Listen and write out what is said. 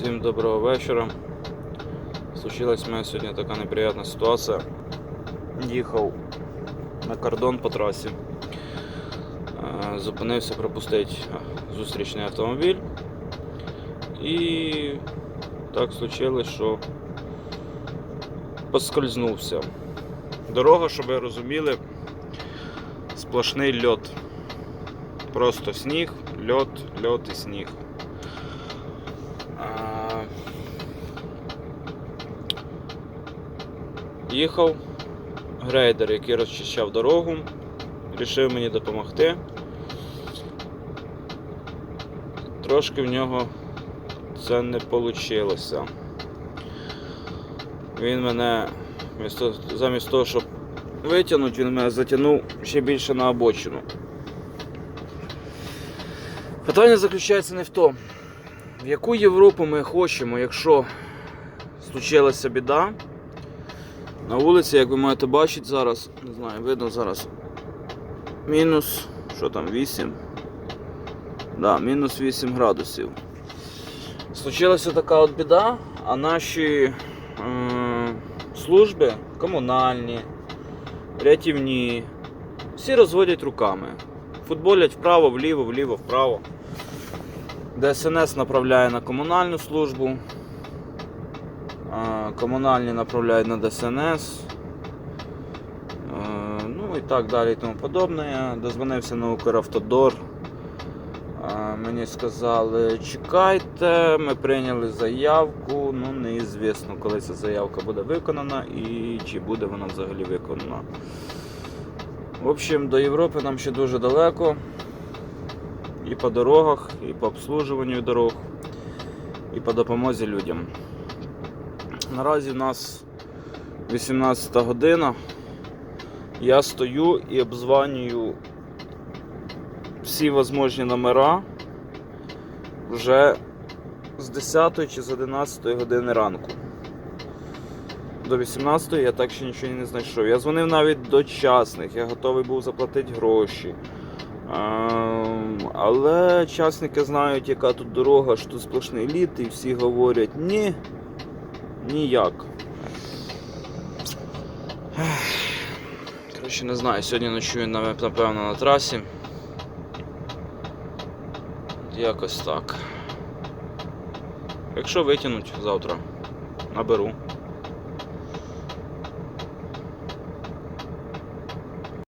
Всім доброго вечора. Случилась у мене сьогодні така неприємна ситуація. Їхав на кордон по трасі. Е, Зупинився пропустити зустрічний автомобіль. І так случилось, що поскользнувся. Дорога, щоб ви розуміли, сплошний льот. Просто сніг, льот, льот і сніг. Їхав грейдер, який розчищав дорогу, рішив мені допомогти. Трошки в нього це не вийшло. Він мене замість того, щоб витягнути, він мене затягнув ще більше на обочину. Питання заключається не в тому, в яку Європу ми хочемо, якщо случилася біда. На вулиці, як ви маєте бачити зараз, не знаю, видно зараз. Мінус, що там, 8? Да, мінус 8 градусів. Случилася така от біда, а наші е, служби комунальні, рятівні, всі розводять руками. Футболять вправо, вліво, вліво, вправо. ДСНС направляє на комунальну службу. Комунальні направляють на ДСНС. Ну і так далі і тому подобне. Я дозвонився на Укравтодор. Мені сказали, чекайте, ми прийняли заявку. Ну, неізвісно, коли ця заявка буде виконана і чи буде вона взагалі виконана. В общем, до Європи нам ще дуже далеко. І по дорогах, і по обслужуванню дорог, і по допомозі людям. Наразі в нас 18 година. Я стою і обзванюю всі можливі номера вже з 10 чи з 11 години ранку. До 18 я так ще нічого не знайшов. Я дзвонив навіть до частних, я готовий був заплатити гроші. Але частники знають, яка тут дорога, що тут сплошний лід, і всі говорять ні, ніяк. Коротше, не знаю, сьогодні ночую напевно на трасі. Якось так. Якщо витягнуть завтра, наберу.